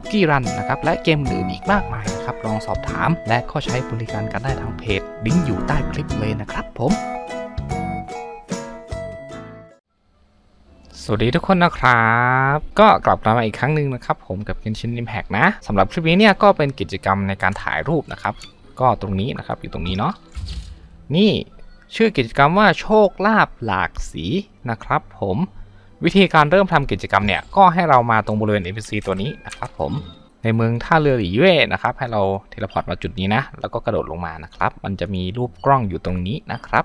คุกกี้รันนะครับและเกมอื่นอีกมากมายนะครับลองสอบถาม และก็ใช้บริการกันได้ทางเพจลิงก์อยู่ใต้คลิปเลยนะครับผมสวัสดีทุกคนนะครับ ก็กลับมาอีกครั้งหนึ่งนะครับ ผมกับ Genshin Impact นะสำหรับคลิปนี้เนี่ยก็เป็นกิจกรรมในการถ่ายรูปนะครับ ก็ตรงนี้นะครับอยู่ตรงนี้เนาะนี่ชื่อกิจกรรมว่าโชคลาภหลากสีนะครับ ผม วิธีการเริ่มทำกิจกรรมเนี่ยก็ให้เรามาตรงบริเวณ NPC ตัวนี้นะครับผมในเมืองท่าเรือหลี่เย่นะครับให้เราเทเลพอร์ตมาจุดนี้นะแล้วก็กระโดดลงมานะครับ มันจะมีรูปกล้องอยู่ตรงนี้นะครับ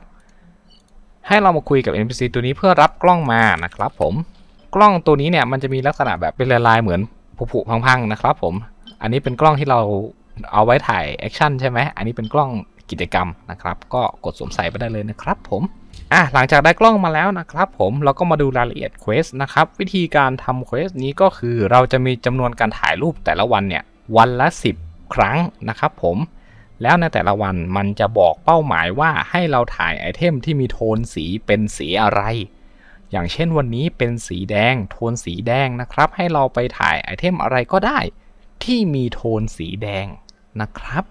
ให้เรามาคุยกับ NPC ตัวนี้เพื่อรับกล้องมานะครับ ผมกล้องตัวนี้เนี่ยมันจะมีลักษณะแบบเป็นลายๆเหมือนผุๆพังๆนะครับ ผมอันนี้เป็นกล้องที่เราเอาไว้ถ่ายแอคชั่นใช่ไหมอันนี้เป็นกล้อง กิจกรรมนะครับ ก็กดสวมใส่ไปได้เลยนะครับผมอะหลังจากได้กล้องมาแล้วนะครับผมเราก็มาดูรายละเอียดเควสนะครับวิธีการทำเควสนี้ก็คือเราจะมีจำนวนการถ่ายรูปแต่ละวันเนี่ยวันละ 10 ครั้งนะครับผมแล้วในแต่ละวันมันจะบอกเป้าหมายว่าให้เราถ่ายไอเทมที่มีโทนสีเป็นสีอะไร อย่างเช่นวันนี้เป็นสีแดง โทนสีแดงนะครับ ให้เราไปถ่ายไอเทมอะไรก็ได้ ที่มีโทนสีแดงนะครับ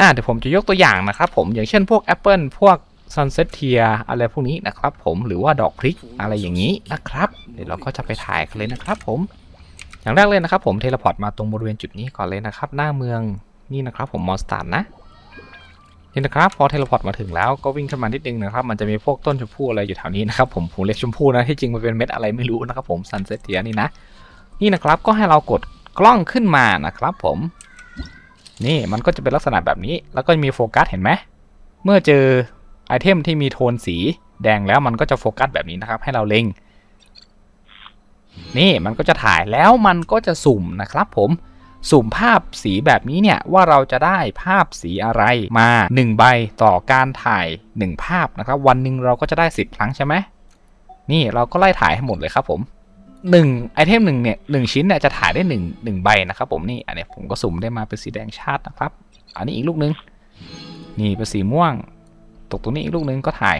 อะเดี๋ยวผมจะยกตัวอย่างนะครับผมอย่างเช่นพวกแอปเปิลพวก Sunset Tier อะไรพวกนี้นะครับผมหรือว่าดอกพริกอะไรอย่างนี้นะครับ เดี๋ยวเราก็จะไปถ่ายกันเลยนะครับผมอย่างแรกเลยนะครับผมเทเลพอร์ตมาตรงบริเวณจุดนี้ก่อนเลยนะครับ หน้าเมืองนี่นะครับผมมอสตาร์นะนี่นะครับพอเทเลพอร์ตมาถึงแล้วก็วิ่งขึ้นมานิดนึงนะครับมันจะมีพวกต้นชมพู่อะไรอยู่แถวนี้นะครับผมผมเรียกชมพู่นะที่จริงมันเป็นเม็ดอะไรไม่รู้นะครับผม Sunset Tier นี่นะนี่นะครับก็ให้เรากดกล้องขึ้นมานะครับผม นี่มันก็จะเป็นลักษณะแบบนี้ แล้วก็มีโฟกัสเห็นไหม เมื่อเจอไอเทมที่มีโทนสีแดงแล้วมันก็จะโฟกัสแบบนี้นะครับ ให้เราเล็ง นี่มันก็จะถ่ายแล้วมันก็จะสุ่มนะครับผมสุ่มภาพสีแบบนี้เนี่ยว่าเราจะได้ภาพสีอะไรมา 1 ใบต่อการถ่าย 1 ภาพนะครับ วันหนึ่งเราก็จะได้ 10 ครั้งใช่ไหมนี่เราก็ไล่ถ่ายให้หมดเลยครับผม 1ไอเทมหนึ่งเนี่ยหชิ้นเนี่ยจะถ่ายได้1 1ใบนะครับผมนี่อันนี้ผมก็สุ่มได้มาเป็นสีแดงชาตินะครับ อันนี้อีกลูกนึง นี่เป็นสีม่วง ตกตรงนี้อีกลูกนึงก็ถ่าย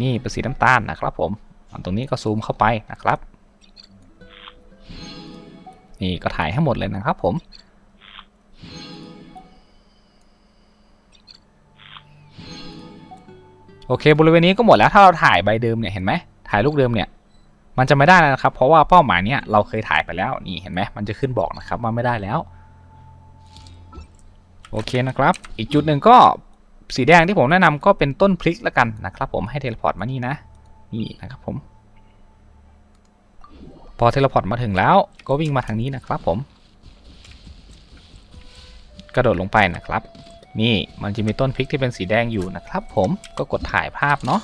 นี่เป็นสีน้ำตาลนะครับ ผมอันตรงนี้ก็ซูมเข้าไปนะครับ นี่ก็ถ่ายให้หมดเลยนะครับผมโอเคบริเวณนี้ก็หมดแล้วถ้าเราถ่ายใบเดิมเนี่ยเห็นไหมถ่ายลูกเดิมเนี่ย มันจะไม่ได้แล้วนะครับ เพราะว่าเป้าหมายเนี้ยเราเคยถ่ายไปแล้วนี่เห็นไหมมันจะขึ้นบอกนะครับว่าไม่ได้แล้ว โอเคนะครับ อีกจุดหนึ่งก็สีแดงที่ผมแนะนำก็เป็นต้นพลิกแล้วกันนะครับผมให้เทเลพอร์ตมานี่นะนี่นะครับผม พอเทเลพอร์ตมาถึงแล้วก็วิ่งมาทางนี้นะครับผม กระโดดลงไปนะครับ นี่มันจะมีต้นพลิกที่เป็นสีแดงอยู่นะครับ ผมก็กดถ่ายภาพเนาะ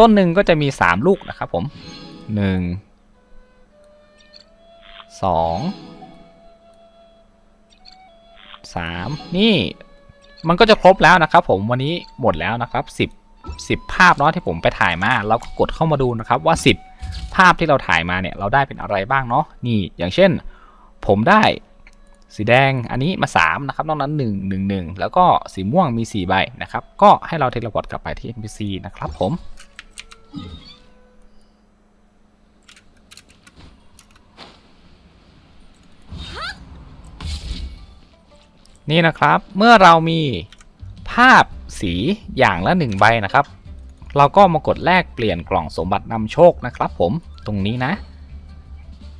ต้นหนึ่งก็จะมี 3 ลูกนะครับผม 1 2 3 นี่มันก็จะครบแล้วนะครับผมวันนี้หมดแล้วนะครับ 10 10 ภาพเนาะที่ผมไปถ่ายมา เราก็กดเข้ามาดูนะครับว่า 10 ภาพที่เราถ่ายมาเนี่ยเราได้เป็นอะไรบ้างเนาะนี่อย่างเช่น ผมได้สีแดงอันนี้มา 3 นะครับ นอกนั้น 1 1 1 แล้วก็สีม่วงมี 4 ใบนะครับ ก็ให้เราเทเลพอร์ตกลับไปที่ NPC นะครับผม นี่นะครับเมื่อเรามีภาพสีอย่างละ1ใบนะครับ เราก็มากดแลกเปลี่ยนกล่องสมบัตินำโชคนะครับผมตรงนี้นะ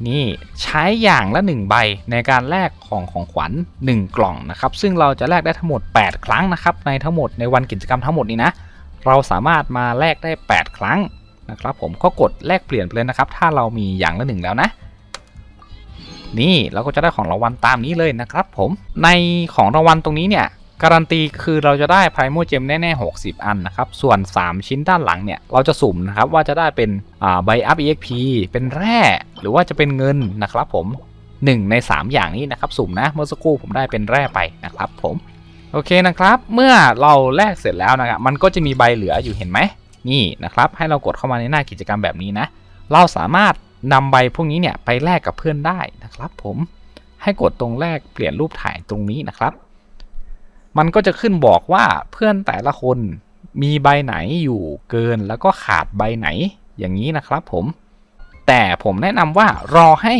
นี่ใช้อย่างละ1ใบในการแลกของของขวัญ1กล่องนะครับ ซึ่งเราจะแลกได้ทั้งหมด 8 ครั้งนะครับ ในทั้งหมดในวันกิจกรรมทั้งหมดนี้นะ เราสามารถมาแลกได้ 8 ครั้งนะครับผมก็กดแลกเปลี่ยนไปเลยนะครับ ถ้าเรามีอย่างละหนึ่งแล้วนะ นี่เราก็จะได้ของรางวัลตามนี้เลยนะครับผมในของรางวัลตรงนี้เนี่ยการันตีคือเราจะได้ไพรโมเจมแน่ๆ 60 อันนะครับ ส่วน 3 ชิ้นด้านหลังเนี่ย เราจะสุ่มนะครับ ว่าจะได้เป็นใบอัพ EXP เป็นแร่ หรือว่าจะเป็นเงินนะครับผม 1 ใน 3 อย่างนี้นะครับ สุ่มนะ เมื่อสักครู่ผมได้เป็นแร่ไปนะครับผม โอเคนะครับ เมื่อเราแลกเสร็จแล้วนะครับ มันก็จะมีใบเหลืออยู่เห็นไหม นี่นะครับ ให้เรากดเข้ามาในหน้ากิจกรรมแบบนี้นะ เราสามารถนำใบพวกนี้เนี่ยไปแลกกับเพื่อนได้นะครับ ผม ให้กดตรงแรกเปลี่ยนรูปถ่ายตรงนี้นะครับ มันก็จะขึ้นบอกว่าเพื่อนแต่ละคนมีใบไหนอยู่เกินแล้วก็ขาดใบไหนอย่างนี้นะครับ ผม แต่ผมแนะนำว่ารอให้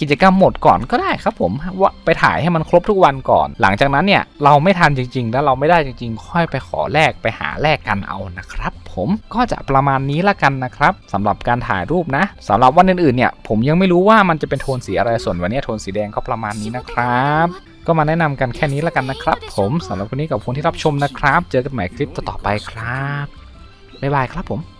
กิจกรรมหมดก่อนก็ได้ครับผมว่าไปถ่ายให้มันครบทุกวันก่อน หลังจากนั้นเนี่ยเราไม่ทันจริงๆ แล้วเราไม่ได้จริงๆ ค่อยไปขอแลกไปหาแลกกันเอานะครับ ผมก็จะประมาณนี้ละกันนะครับสำหรับการถ่ายรูปนะสำหรับวันอื่นๆเนี่ยผมยังไม่รู้ว่ามันจะเป็นโทนสีอะไรส่วนวันนี้โทนสีแดงก็ประมาณนี้นะครับก็มาแนะนำกันแค่นี้ละกันนะครับ ผมสำหรับวันนี้กับคนที่รับชมนะครับ เจอกันใหม่คลิปต่อๆไปครับบ๊ายบายครับผม